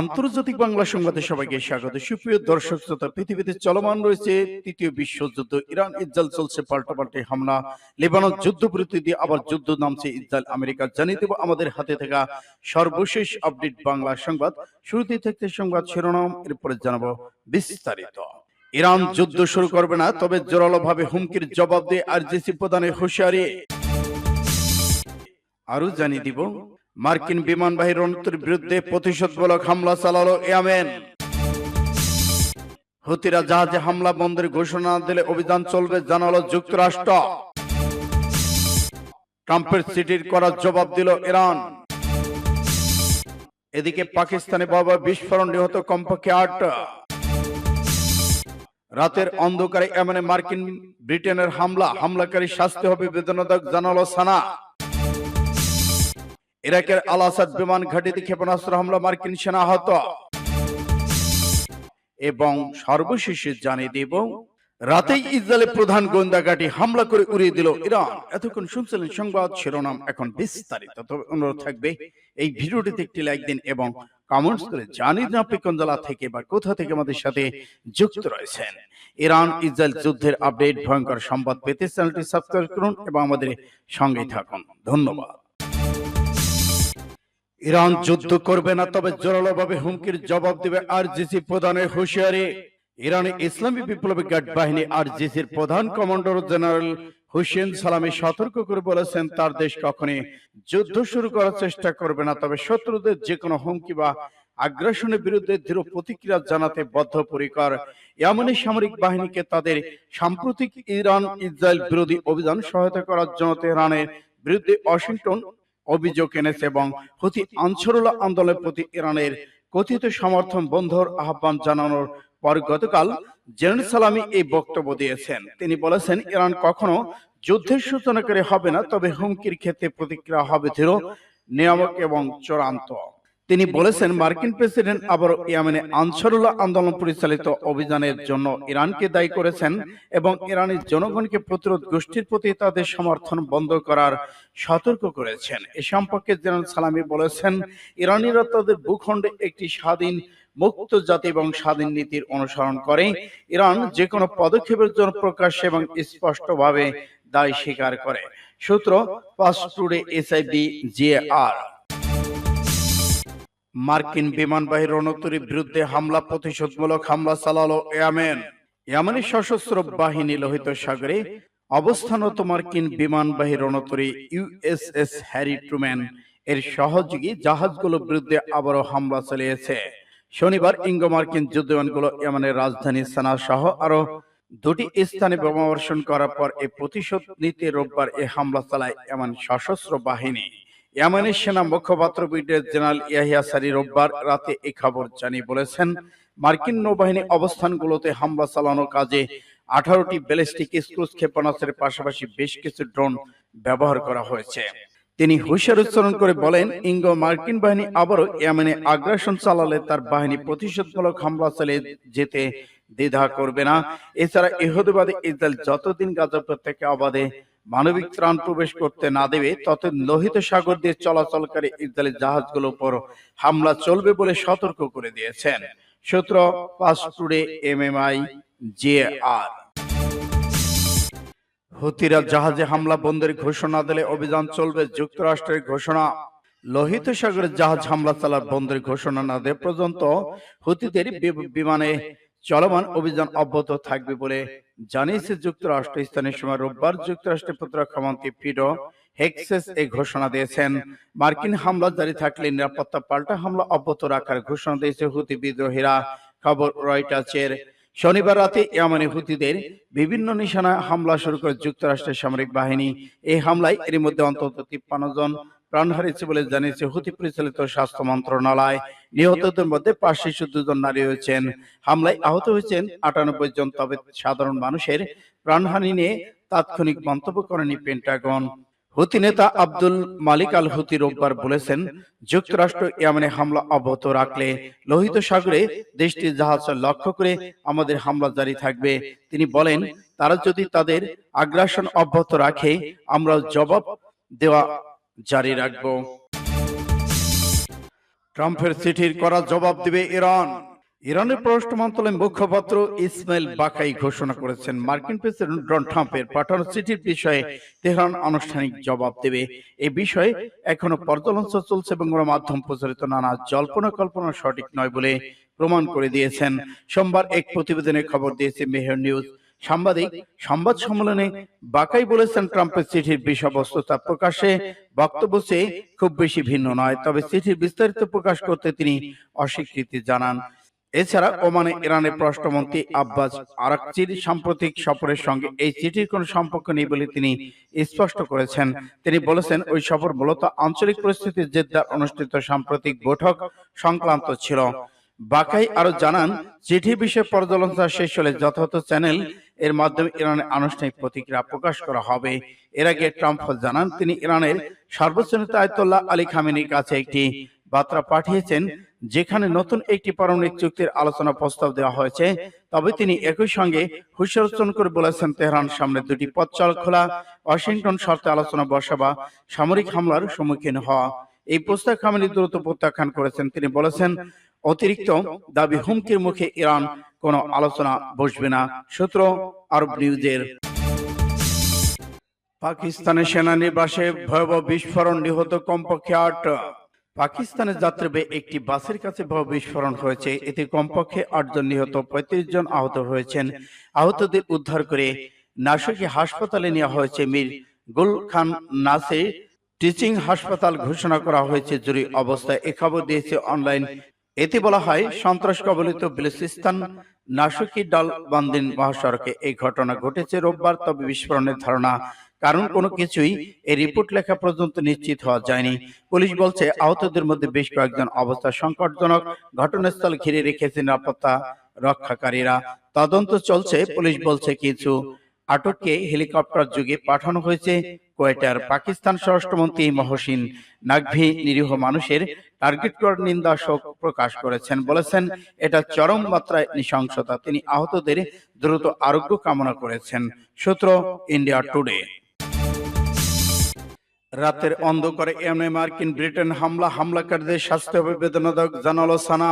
আন্তর্জাতিক বাংলা সংবাদে সবাইকে স্বাগত। সুপ্রিয় দর্শক শ্রোতা, পৃথিবীতে চলমান রয়েছে তৃতীয় বিশ্বযুদ্ধ। ইরান ইসরায়েল চলছে পাল্টাপাল্টি হামলা। লেবানন যুদ্ধ দিয়ে আবার যুদ্ধ নামছে ইসরায়েল। আমেরিকা জানিয়ে দেব আমাদের হাতে থাকা সর্বশেষ আপডেট বাংলা সংবাদ। শুরুতেই থাকতে সংবাদ শিরোনাম, এরপরে জানাব বিস্তারিত। ইরান যুদ্ধ শুরু করবে না, তবে জোরালো ভাবে হুমকির জবাব দিয়ে আরজিসি প্রদানের হুঁশিয়ারি। আরও জানিয়ে দিব মার্কিন বিমানবাহী রণতরীর বিরুদ্ধে প্রতিশোধমূলক হামলা চালালো ইয়ামেন হুতিরা জাহাজে হামলা বন্ধের ঘোষণা দিলে অভিযান চলবে, জানালো যুক্তরাষ্ট্র। ট্রাম্পের সিটির করার জবাব দিল ইরান। এদিকে পাকিস্তানে বাবা বিস্ফোরণ নিহত কমপক্ষে আট। রাতের অন্ধকারে এমন মার্কিন ব্রিটেনের হামলা হামলাকারী শাস্তি হবে বেদনাদায়ক, জানালো সানা। ইরাকের আল আসাদ বিমান ঘাঁটিতে ক্ষেপণাস্ত্র হামলা মার্কিন সেনা আহত। এবং সর্বশেষে জানিয়ে দেব রাতেই ইসরায়েলের প্রধান গোয়েন্দা ঘাঁটি হামলা করে উড়িয়ে দিল ইরান। এতক্ষণ শুনছিলেন সংবাদ শিরোনাম এখন বিস্তারিত। তবে অনুরোধ থাকবে এই ভিডিওটিতে একটি লাইক দিন এবং কমেন্টস করে জানিয়ে দিন আপনি কোন জেলা থেকে বা কোথা থেকে আমাদের সাথে যুক্ত রয়েছেন। ইরান ইসরায়েল যুদ্ধের আপডেট ভয়ঙ্কর সংবাদ পেতে চ্যানেলটি সাবস্ক্রাইব করুন এবং আমাদের সঙ্গেই থাকুন। ধন্যবাদ ইরান যুদ্ধ করবে না তবে জোরালোভাবে হুমকির জবাব দেবে আরজিসি প্রধানের হুঁশিয়ারি। ইরানি ইসলামী বিপ্লবী গার্ড বাহিনী আরজিসির প্রধান কমান্ডার জেনারেল হুসেন সালামি সতর্ক করে বলেছেন তার দেশ কখনই যুদ্ধ শুরু করার চেষ্টা করবে না। তবে শত্রুদের যে কোনো হুমকি বা আগ্রাসনের বিরুদ্ধে দৃঢ় প্রতিক্রিয়া জানাতে বদ্ধপরিকর। এমনই সামরিক বাহিনীকে তাদের সাম্প্রতিক ইরান ইসরায়েল বিরোধী অভিযান সহায়তা করার জন্য তেহরানের বিরুদ্ধে ওয়াশিংটন অভিযোগ এনেছে এবং হুতি আনসারুল্লাহ আন্দোলনের প্রতি ইরানের কথিত সমর্থন বন্ধর আহ্বান জানানোর পর গতকাল জেনারেল সালামি এই বক্তব্য দিয়েছেন। তিনি বলেছেন, ইরান কখনো যুদ্ধের সূচনাকারী হবে না, তবে হুমকির ক্ষেত্রে প্রতিক্রিয়া হবে দৃঢ়, নিয়ামক এবং চূড়ান্ত। তিনি বলেছেন মার্কিন প্রেসিডেন্ট আবার ইয়েমেনে আনসারুল্লাহ আন্দোলন পরিচালিত অভিযানের জন্য ইরানকে দায়ী করেছেন এবং ইরানের জনগণকে প্রতিরোধ গোষ্ঠীর প্রতি তাদের সমর্থন বন্ধ করার সতর্ক করেছেন। এ সম্পর্কে জেনারেল সালামি বলেছেন ইরানিরা তাদের ভূখণ্ডে একটি স্বাধীন মুক্ত জাতি এবং স্বাধীন নীতির অনুসরণ করে ইরান যে কোনো পদক্ষেপের জন্য প্রকাশ্যে এবং স্পষ্টভাবে দায় স্বীকার করে। সূত্র টুডে এসআইবি জিএআর মার্কিন বিমানবাহী রণতরীর বিরুদ্ধে হামলা, প্রতিশোধমূলক হামলা চালালো ইয়ামেন ইয়ামানি সশস্ত্র বাহিনী লোহিত সাগরে অবস্থানত মার্কিন বিমানবাহী রণতরী ইউএসএস হ্যারি ট্রুম্যান এর সহযোগী জাহাজগুলোর বিরুদ্ধে আবারও হামলা চালিয়েছে। শনিবার ইঙ্গো মার্কিন যুদ্ধবিমানগুলো ইয়ামানের রাজধানী সানা সহ আরও দুটি স্থানে বোমাবর্ষণ করার পর এ প্রতিশোধ নিতে রোববার এ হামলা চালায় এমন সশস্ত্র বাহিনী। ইয়ামানের সেনা মুখপাত্র ব্রিগেডিয়ার জেনারেল ইয়াহিয়া সারি রোববার রাতে এই খবর জানিয়ে বলেছেন, মার্কিন নৌবাহিনী অবস্থানগুলোতে হামলা চালানোর কাজে আঠারোটি ব্যালিস্টিক ক্রুজ ক্ষেপণাস্ত্রের পাশাপাশি বেশ কিছু ড্রোন ব্যবহার করা হয়েছে। তিনি হুঁশিয়ার উচ্চারণ করে বলেন, ইঙ্গো মার্কিন বাহিনী আবারও ইয়ামেনে আগ্রাসন চালালে তার বাহিনী প্রতিশোধমূলক হামলা চালিয়ে যেতে দ্বিধা করবে না। এছাড়া ইহুদিবাদী ইসরায়েল যতদিন গাজা প্রত্যেকে অবাধে মানবিক ত্রাণ প্রবেশ করতে না দেবে তত লোহিত সাগর দিয়ে চলাচলকারী ইসরায়েলি জাহাজগুলোর উপর হামলা চলবে বলে সতর্ক করে দিয়েছেন। সূত্র টুডে এমএমআই জে আর হুতিরা জাহাজে হামলা বন্ধের ঘোষণা দিলে অভিযান চলবে যুক্তরাষ্ট্রের ঘোষণা। লোহিত সাগরের জাহাজ হামলা চালার বন্ধের ঘোষণা না দেওয়া পর্যন্ত হুতিদের বিমানে চলমান অভিযান অব্যাহত থাকবে বলে জানিয়েছে যুক্তরাষ্ট্র। স্থানীয় সময় রোববার যুক্তরাষ্ট্রের প্রতিরক্ষা মন্ত্রী পিডো হেক্সেস এই ঘোষণা দিয়েছেন। মার্কিন হামলা জারি থাকলে নিরাপত্তা পাল্টা হামলা অব্যাহত রাখার ঘোষণা দিয়েছে হুতি বিদ্রোহীরা। খবর রয়টার্সের। শনিবার রাতে ইয়ামানি হুতিদের বিভিন্ন নিশানা হামলা শুরু করে যুক্তরাষ্ট্রের সামরিক বাহিনী। এই হামলায় এর মধ্যে অন্তত তিপ্পান্ন জন প্রাণ হারিয়েছে বলে জানিয়েছে হুতি পরিচালিত স্বাস্থ্য মন্ত্রণালয়। নিহতদের মধ্যে পাঁচ শিশু, দুজন নারী হয়েছেন হামলায় আহত হয়েছেন আটানব্বই জন, তবে সাধারণ মানুষের প্রাণহানি নিয়ে তাৎক্ষণিক মন্তব্য করেনি পেন্টাগন হুতি নেতা আব্দুল মালিক আল হুতি রোববার বলেছেন, যুক্তরাষ্ট্র ইয়ামেনে হামলা অব্যাহত রাখলে লোহিত সাগরে দেশটির জাহাজ লক্ষ্য করে আমাদের হামলা জারি থাকবে। তিনি বলেন, তারা যদি তাদের আগ্রাসন অব্যাহত রাখে আমরা জবাব দেওয়া জারি রাখব। ট্রাম্পের চিঠির করা জবাব দিবে ইরান। ইরানের পররাষ্ট্র মন্ত্রণালয়ের মুখপাত্র ইসমাইল বাকাই ঘোষণা করেছেন, মার্কিন প্রেসিডেন্ট ডোনাল্ড ট্রাম্পের পাঠানো চিঠির বিষয়ে তেহরান আনুষ্ঠানিক জবাব দেবে। এই বিষয়ে এখনও পর্যালোচনা চলছে এবং মাধ্যম প্রচারিত নানা জল্পনা কল্পনা সঠিক নয় বলে প্রমাণ করে দিয়েছেন। সোমবার এক প্রতিবেদনে খবর দিয়েছে মেহের নিউজ সাংবাদিক সংবাদ সম্মেলনে বাকাই বলেছেন ট্রাম্পের চিঠির বিষয়বস্তু তা প্রকাশে বক্তব্য চেয়ে খুব বেশি ভিন্ন নয়। তবে চিঠির বিস্তারিত প্রকাশ করতে তিনি অস্বীকৃতি জানান। এছাড়া ওমানে ইরানের পররাষ্ট্রমন্ত্রী আব্বাস আরাকচির সাম্প্রতিক সফরের সঙ্গে এই চিঠির কোনো সম্পর্ক নেই বলে তিনি স্পষ্ট করেছেন। তিনি বলেছেন ওই সফর মূলত আঞ্চলিক পরিস্থিতির জেদ্দার অনুষ্ঠিত সাম্প্রতিক বৈঠক সংক্রান্ত ছিল। বাকাই আরও জানান চিঠি বিষয়ে পর্যালোচনা শেষ হলে যথাযথ চ্যানেল এর মাধ্যমে ইরানের আনুষ্ঠানিক প্রতিক্রিয়া প্রকাশ করা হবে। এর আগে ট্রাম্প জানান তিনি ইরানের সর্বোচ্চ নেতা আয়তুল্লাহ আলী খামেনির কাছে একটি বার্তা পাঠিয়েছেন যেখানে নতুন একটি পারমাণবিক চুক্তির আলোচনা প্রস্তাব দেওয়া হয়েছে। তবে তিনি একই সঙ্গে হুঁশিয়ারোচন করে বলেছেন তেহরান সামনে দুটি পথ চাল খোলা ওয়াশিংটন শর্তে আলোচনা বসা বা সামরিক হামলার সম্মুখীন হওয়া এই প্রস্তাব খামেনি দ্রুত প্রত্যাখ্যান করেছেন তিনি বলেছেন অতিরিক্ত দাবি হুমকির মুখে ইরান কোনো আলোচনা বসবে না, সূত্র আরব নিউজের। পাকিস্তানের সেনানিবাসে ভয়াবহ বিস্ফোরণ নিহত কমপক্ষে আট। পাকিস্তানের যাত্রীবে একটি বাসের কাছে ভয়াবহ বিস্ফোরণ হয়েছে। এতে কমপক্ষে আটজন নিহত, পঁয়ত্রিশ জন আহত হয়েছেন। আহতদের উদ্ধার করে নাসকি হাসপাতালে নেওয়া হয়েছে। মীর গুল খান নাসে টিচিং হাসপাতাল ঘোষণা করা হয়েছে। জরুরি অবস্থায় এ খবর দিয়েছে অনলাইন এতে বলা হয়, সন্ত্রাস কবলিত বেলুচিস্তান নাসকি ডাল বান্দিন মহাসড়কে এই ঘটনা ঘটেছে রোববার, তবে বিস্ফোরণের ধারণা, কারণ কোনো কিছুই এই রিপোর্ট লেখা পর্যন্ত নিশ্চিত হওয়া যায়নি। পুলিশ বলছে, আহতদের মধ্যে বেশ কয়েকজন অবস্থা সংকটজনক, ঘটনাস্থল ঘিরে রেখেছে নিরাপত্তা রক্ষাকারীরা। তদন্ত চলছে, পুলিশ বলছে কিছু আটককে হেলিকপ্টার যুগে পাঠানো হয়েছে। কোয়েটার, পাকিস্তান স্বরাষ্ট্রমন্ত্রী মহসিন নাকভি নিরীহ মানুষের টার্গেট করার নিন্দা শোক প্রকাশ করেছেন। বলেছেন, এটা চরম মাত্রায় নৃশংসতা। তিনি আহতদের দ্রুত আরোগ্য কামনা করেছেন। সূত্র ইন্ডিয়া টুডে। রাতের অন্ধকারে এমএ মার্কিন ব্রিটেন হামলা, হামলাকারীদের স্বাস্থ্য হবে বেদনাদায়ক জানালো সানা।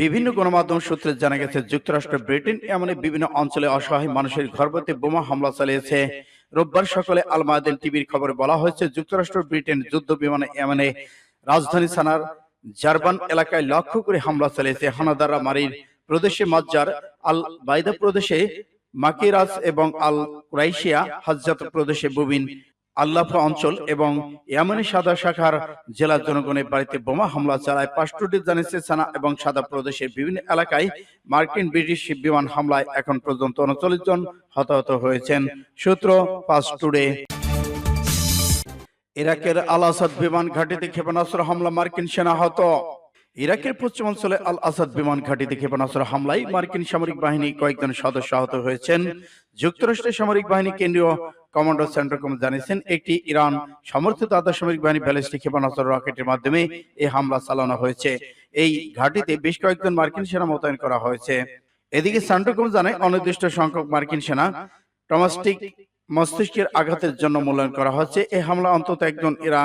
বিভিন্ন গণমাধ্যম সূত্রে জানা গেছে, যুক্তরাষ্ট্র, ব্রিটেন এমন বিভিন্ন অঞ্চলে অসহায় মানুষের ঘরবতে বোমা হামলা চালিয়েছে। রোববার সকালে আল টিভির খবরে বলা হয়েছে, যুক্তরাষ্ট্র, ব্রিটেন যুদ্ধ বিমানে এমনে রাজধানী সানার জারবান এলাকায় লক্ষ্য করে হামলা চালিয়েছে হানাদাররা মারির প্রদেশে মজ্জার আল বাইদা প্রদেশে মাকিরাজ এবং আল কুরাইশিয়া হাজ্জাত প্রদেশে বুবিন আল্লাফা অঞ্চল এবং ইয়ামানি সাদা শাখার জেলার জনগণের বাড়িতে বোমা হামলা চালায় পাঁচটি জানিয়েছে সানা এবং সাদা প্রদেশের বিভিন্ন এলাকায় মার্কিন ব্রিটিশ বিমান হামলায় এখন পর্যন্ত উনচল্লিশ জন হতাহত হয়েছেন। সূত্র পাঁচ টুডে ইরাকের আল আসাদ বিমান ঘাঁটিতে ক্ষেপণাস্ত্র হামলা মার্কিন সেনা আহত। ইরাকের পশ্চিমাঞ্চলে আল আসাদ বিমান ঘাঁটিতে ক্ষেপণাস্ত্র হামলায় মার্কিন সামরিক বাহিনী কয়েকজন সদস্য আহত হয়েছেন। যুক্তরাষ্ট্রের সামরিক বাহিনী কেন্দ্রীয় কমান্ডার সেন্ট্রাকম জানিয়েছেন, একটি ইরান সমর্থিত আধা সামরিক বাহিনী ব্যালিস্টিক ক্ষেপণাস্ত্র রকেটের মাধ্যমে এই হামলা চালানো হয়েছে। এই ঘাটিতে বেশ কয়েকজন মার্কিন সেনা মোতায়েন করা হয়েছে। এদিকে সেন্ট্রাকম জানায়, অনির্দিষ্ট সংখ্যক মার্কিন সেনা টমাস্টিক মস্তিষ্কের আঘাতের জন্য মূল্যায়ন করা হচ্ছে। এই হামলা অন্তত একজন ইরা,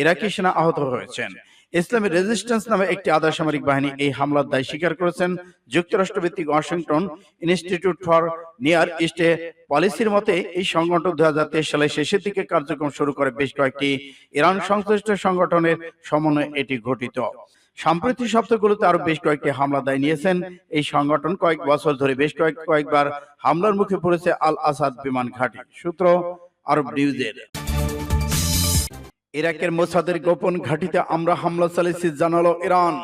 ইরাকি সেনা আহত হয়েছেন। ইসলামী রেজিস্ট্যান্স নামে একটি আধা সামরিক বাহিনী এই হামলার দায় স্বীকার করেছেন। যুক্তরাষ্ট্র ভিত্তিক ওয়াশিংটন ইনস্টিটিউট ফর নিয়ার ইস্টে পলিসির মতে, এই সংগঠন দু হাজার সালের শেষের দিকে কার্যক্রম শুরু করে বেশ কয়েকটি ইরান সংশ্লিষ্ট সংগঠনের সমন্বয়ে এটি ঘটিত সাম্প্রতিক সপ্তাহগুলোতে আরও বেশ কয়েকটি হামলা দায় নিয়েছেন। এই সংগঠন কয়েক বছর ধরে বেশ কয়েক কয়েকবার হামলার মুখে পড়েছে আল আসাদ বিমান ঘাঁটি। সূত্র আরব নিউজের। ইরাকের মোসাদের গোপন ঘাঁটিতে আমরা হামলা চালিয়েছি, জানালো ইরান।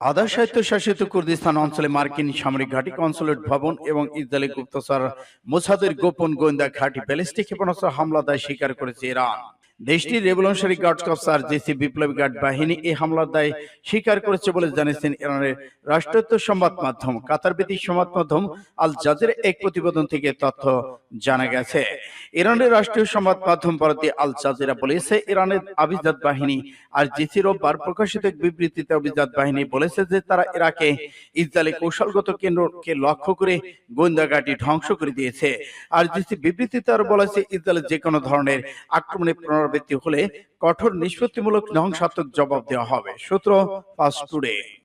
আধা সাহিত্য শাসিত কুর্দিস্তান অঞ্চলে মার্কিন সামরিক ঘাঁটি কনসুলেট ভবন এবং ইসরায়েলি গুপ্তচর মোসাদের গোপন গোয়েন্দা ঘাঁটি ব্যালিস্টিক ক্ষেপণাস্ত্র হামলা দায় স্বীকার করেছে ইরান। দেশটির রেভলিউশনারি গার্ড কপস আর জেসি বিপ্লবী গার্ড বাহিনী এই হামলার দায় স্বীকার করেছে বলে জানিয়েছেন ইরানের রাষ্ট্রায়ত্ত সংবাদ মাধ্যম। কাতার ভিত্তিক সংবাদ মাধ্যম আল জাজের এক প্রতিবেদন থেকে তথ্য জানা গেছে। ইরানের রাষ্ট্রীয় সংবাদ মাধ্যম ভারতী আল জাজিরা বলেছে ইরানের আভিজাত বাহিনী আর জিসি রোববার প্রকাশিত এক বিবৃতিতে অভিজাত বাহিনী বলেছে যে তারা ইরাকে ইসরায়েলি কৌশলগত কেন্দ্রকে লক্ষ্য করে গোয়েন্দা ঘাঁটি ধ্বংস করে দিয়েছে। আর জিসি বিবৃতিতে আরও বলেছে ইসরায়েলের যে কোনো ধরনের আক্রমণে পুনরাবৃত্তি পুনরাবৃত্তি হলে কঠোর নিষ্পত্তিমূলক ধ্বংসাত্মক জবাব দেওয়া হবে। সূত্র পাস টুডে